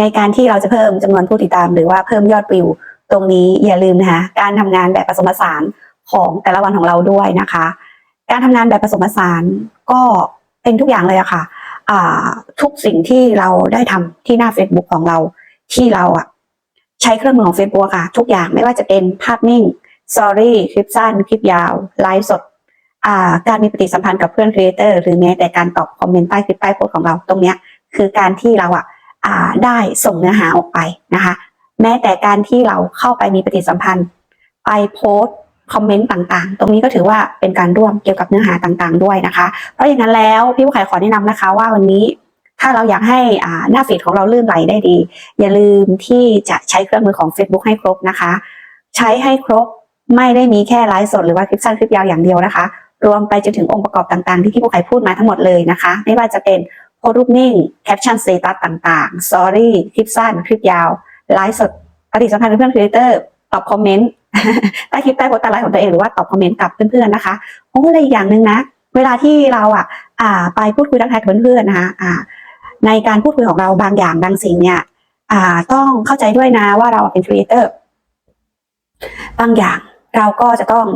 ในการที่เราจะเพิ่มจำนวนผู้ติดตาม หรือว่าเพิ่มยอดวิว ตรงนี้อย่าลืมนะคะการทำงานแบบผสมผสานของแต่ละวันของเราด้วยนะคะ การทำงานแบบผสมผสานก็เป็นทุกอย่างเลยอะค่ะอ่าทุกสิ่งที่เราได้ทำที่หน้า Facebook ของเราที่เราอะใช้เครื่องมือของ Facebook อะค่ะ ทุกอย่างไม่ว่าจะเป็นภาพนิ่งสอรี่คลิปสั้น คลิปยาว ไลฟ์สดอ่าการมีปฏิสัมพันธ์กับเพื่อนครีเอเตอร์หรือแม้แต่การตอบคอมเมนต์ใต้คลิปใต้โพสของเราตรงเนี้ยคือการที่เราอะ ได้ส่งเนื้อหาออกไปนะคะ แม้แต่การที่เราเข้าไปมีปฏิสัมพันธ์ ไปโพสคอมเมนต์ต่างๆ ตรงนี้ก็ถือว่าเป็นการร่วมเกี่ยวกับเนื้อหาต่างๆ ด้วยนะคะ เพราะอย่างนั้นแล้วพี่ผู้ขายขอแนะนำนะคะ ว่าวันนี้ถ้าเราอยากให้อ่าหน้าฟีดของเราลื่นไหลได้ดี อย่าลืมที่จะใช้เครื่องมือของ Facebook ให้ครบนะคะ ใช้ให้ครบไม่ได้มีแค่ไลฟ์สดหรือว่าคลิปสั้นคลิปยาวอย่างเดียวนะคะ รวมไปจนถึงองค์ประกอบต่างๆ ที่พี่ผู้ขายพูดมาทั้งหมดเลยนะคะ ไม่ว่าจะเป็น โพสรูปนิ่ง แคปชั่นสเตตัสต่างๆ สอรี่ คลิปสั้น คลิปยาว ไลฟ์สดปฏิสัมพันธ์กับเพื่อนครีเอเตอร์ ตอบคอมเมนต์ ใต้คลิปใต้โพสต์ใต้ไลฟ์ของตัวเองหรือว่าตอบคอมเมนต์กับเพื่อนๆนะคะ โอ้อะไรอีกอย่างหนึ่งนะ เวลาที่เราอะอ่าไปพูดคุยทักทายกับเพื่อนๆนะคะอ่าในการพูดคุยของเราบางอย่างบางสิ่งเนี่ยอ่าต้องเข้าใจด้วยนะว่าเราเป็นครีเอเตอร์ บางอย่างเราก็จะต้อง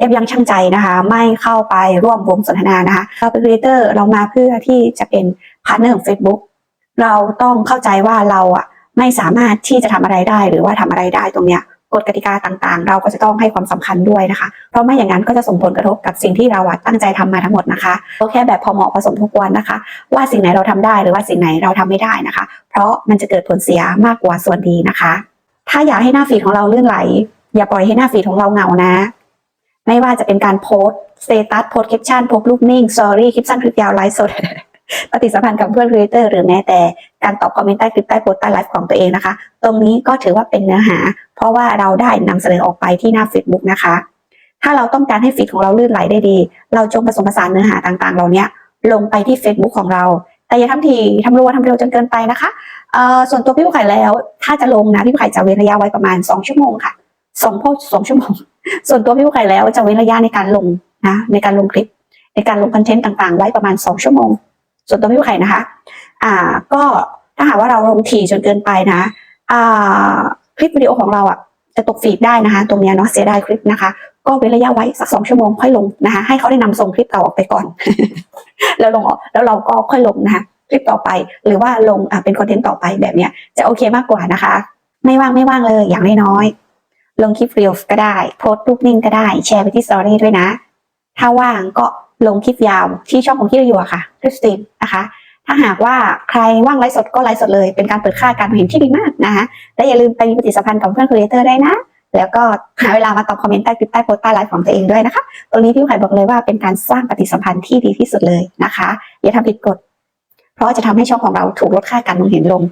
ยับยังชั่งใจนะคะ ไม่เข้าไปร่วมวงสนทนานะคะเราเป็นครีเอเตอร์เรามาเพื่อที่จะเป็นพาร์ทเนอร์ของ Facebook เราต้องเข้าใจว่าเราอะไม่สามารถที่จะทำอะไรได้หรือว่าทำอะไรได้ตรงเนี้ยกฎกติกาต่างๆ เราก็จะต้องให้ความสำคัญด้วยนะคะ เพราะไม่อย่างนั้นก็จะส่งผลกระทบกับสิ่งที่เราอะตั้งใจทำมาทั้งหมดนะคะก็แค่แบบพอเหมาะผสมทุกวันนะคะ ว่าสิ่งไหนเราทำได้หรือว่าสิ่งไหนเราทำไม่ได้นะคะ เพราะมันจะเกิดผลเสียมากกว่าส่วนดีนะคะ ถ้าอยากให้หน้าฟีดของเราลื่นไหล อย่าปล่อยให้หน้าฟีดของเราเหงานะ ไม่ว่าจะเป็นการโพสต์สเตตัสโพสต์แคปชั่นโพสต์รูปนิ่งสอรี่คลิปสั้นคลิปยาวไลฟ์สดปฏิสัมพันธ์กับเพื่อนครีเอเตอร์หรือแม้แต่การตอบคอมเมนต์ใต้คลิปใต้โพสต์ใต้ไลฟ์ของตัวเองนะคะ ตรงนี้ก็ถือว่าเป็นเนื้อหา เพราะว่าเราได้นำเสนอออกไปที่หน้า Facebook นะคะ ถ้าเราต้องการให้ฟีดของเราลื่นไหลได้ดี เราจงผสมผสานเนื้อหาต่างๆเหล่านี้ลงไปที่ Facebook ของเรา แต่อย่าทำทีทำรัวทำเร็วจนเกินไปนะคะส่วนตัวพี่ผู้ขายแล้ว ถ้าจะลงนะพี่ผู้ขายจะเว้นระยะไว้ประมาณ 2 ชั่วโมงค่ะ สองพสต์สองชั่วโมง ส่วนตัวพี่ผู้ขายแล้วจะเว้นระยะในการลงนะในการลงคลิป ในการลงคอนเทนต์ต่างๆ ไว้ประมาณ2ชั่วโมง ส่วนตัวพี่ผู้ขายนะคะ อ่า ก็ถ้าหากว่าเราลงถี่จนเกินไปนะ อ่า คลิปวิดีโอของเราอะจะตกฟีดได้นะคะ ตรงเนี้ยเนาะเสียดายคลิปนะคะ ก็เว้นระยะไว้สักสองชั่วโมงค่อยลงนะคะ ให้เขาได้นำส่งคลิปเก่าออกไปก่อน แล้วลงออกแล้วเราก็ค่อยลงนะคะคลิปต่อไป หรือว่าลงอ่าเป็นคอนเทนต์ต่อไปแบบเนี้ยจะโอเคมากกว่านะคะ ไม่ว่างไม่ว่างเลยอย่างน้อยๆ ลงคลิปเรียลก็ได้ โพสต์รูปนิ่งก็ได้ แชร์ไปที่สตอรี่ด้วยนะ ถ้าว่างก็ลงคลิปยาวที่ช่องของที่เราอยู่อะค่ะคลิปสตรีมนะคะ ถ้าหากว่าใครว่างไลฟ์สดก็ไลฟ์สดเลย เป็นการเปิดค่าการเห็นที่ดีมากนะคะ และอย่าลืมไปมีปฏิสัมพันธ์กับเพื่อนครีเอเตอร์ได้นะ แล้วก็หาเวลามาตอบคอมเมนต์ใต้คลิปใต้โพสต์ใต้ไลฟ์ของตัวเองด้วยนะคะ ตรงนี้พี่ไข่บอกเลยว่าเป็นการสร้างปฏิสัมพันธ์ที่ดีที่สุดเลยนะคะ อย่าทำผิดกฎ เพราะจะทำให้ช่องของเราถูกลดค่าการมองเห็นลง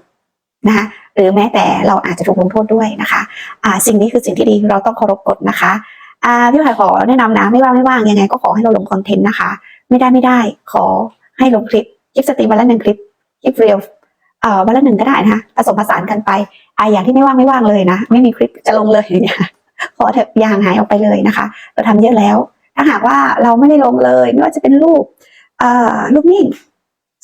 นะคะ หรือแม้แต่เราอาจจะถูกลงโทษด้วยนะคะอ่าสิ่งนี้คือสิ่งที่ดีเราต้องเคารพกฎนะคะอ่าพี่ไข่ขอแนะนำนะไม่ว่างไม่ว่างยังไงก็ขอให้เราลงคอนเทนต์นะคะ ไม่ได้ไม่ได้ขอให้ลงคลิปคลิปสตรีมวันละหนึ่งคลิปคลิปเรียลเอ่อวันละหนึ่งก็ได้นะคะผสมผสานกันไปอ่าอย่างที่ไม่ว่างไม่ว่างเลยนะ ไม่มีคลิปจะลงเลยเงี้ยขอเถอะอยาห่างหายออกไปเลยนะคะ เราทำเยอะแล้ว ถ้าหากว่าเราไม่ได้ลงเลย ไม่ว่าจะเป็นรูปเอ่อรูปนิ่ง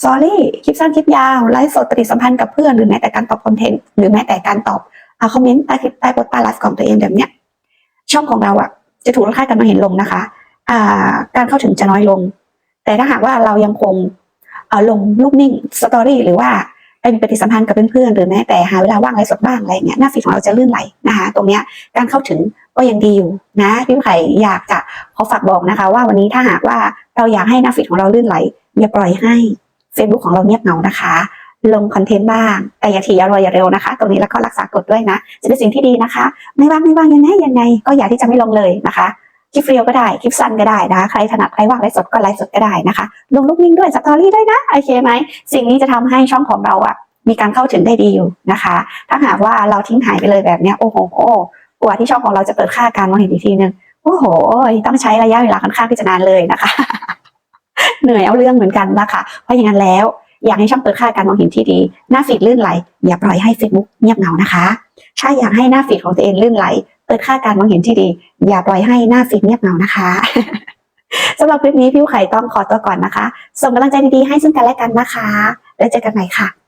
สอรี่คลิปสั้นคลิปยาวไลฟ์สดปฏิสัมพันธ์กับเพื่อนหรือแม้แต่การตอบคอนเทนต์หรือแม้แต่การตอบอาคอมเมนต์ใต้คลิปใต้โพสต์ใต้ไลฟ์ของตัวเองแบบเนี้ยช่องของเราอะจะถูกลดค่าการมองเห็นลงนะคะอ่าการเข้าถึงจะน้อยลง แต่ถ้าหากว่าเรายังคงลงรูปนิ่งสตอรี่หรือว่าไปมีปฏิสัมพันธ์กับเพื่อนๆหรือแม้แต่หาเวลาว่างไลฟ์สดบ้างอะไรเงี้ยหน้าฟีดของเราจะลื่นไหลนะคะ ตรงเนี้ยการเข้าถึงก็ยังดีอยู่นะพี่ไข่อยากจะขอฝากบอกนะคะ ว่าวันนี้ถ้าหากว่าเราอยากให้หน้าฟีดของเราลื่นไหลอย่าปล่อยให้ Facebook ของเราเงียบเหงานะคะ ลงคอนเทนต์บ้าง แต่อย่าถี่อย่ารออย่าเร็วนะคะ ตรงนี้แล้วก็รักษากฎด้วยนะ จะเป็นสิ่งที่ดีนะคะ ไม่ว่างไม่ว่างยังไงยังไง ก็อย่าที่จะไม่ลงเลยนะคะคลิปเรียวก็ได้ คลิปสั้นก็ได้นะคะใครถนัดใครว่างไลฟ์สดก็ไลฟ์สดก็ได้นะคะ ลงรูปนิ่งด้วยสตอรี่ด้วยนะโอเคไหมสิ่งนี้จะทำให้ช่องของเราอะมีการเข้าถึงได้ดีอยู่นะคะ ถ้าหากว่าเราทิ้งหายไปเลยแบบเนี้ยโอ้โหกว่าที่ช่องของเราจะเปิดค่าการมองเห็นอีกทีนึงโอ้โห ต้องใช้ระยะเวลาค่อนข้างที่จะนานเลยนะคะ เหนื่อยเอาเรื่องเหมือนกันนะคะ เพราะอย่างนั้นแล้ว อยากให้ช่างเปิดค่าการมองเห็นที่ดี หน้าฟีดลื่นไหล อย่าปล่อยให้ Facebook เงียบเหงานะคะ ถ้าอยากให้หน้าฟีดของตัวเองลื่นไหล เปิดค่าการมองเห็นที่ดี อย่าปล่อยให้หน้าฟีดเงียบเหงานะคะสำหรับคลิปนี้พี่ไข่ต้องขอตัวก่อนนะคะ ส่งกำลังใจดีๆให้ซึ่งกันและกันนะคะ แล้วเจอกันใหม่ค่ะ